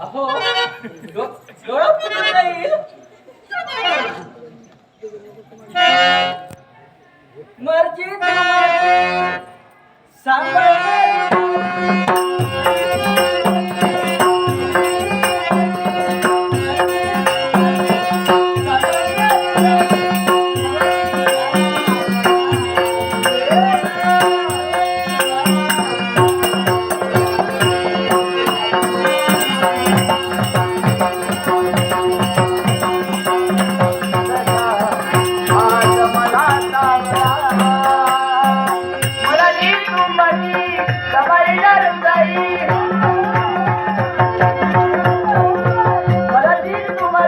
अहो डोळा नाही मर्जी तुम्हारी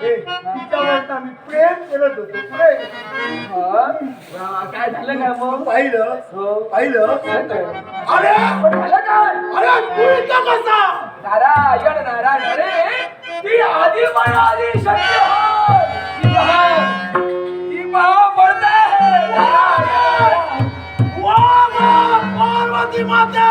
तिच्यावर आम्ही प्रेम करत होतो प्रेम हा? काय झालं काय मग? पाहिलं? हो. पाहिलं? अरे! पण झालं काय? अरे तू इथं कसा? नारायण नारायण अरे ती आधी आधी शक्य. ती पहा ती पहा पडते नारायण! वा वा, पार्वती माते!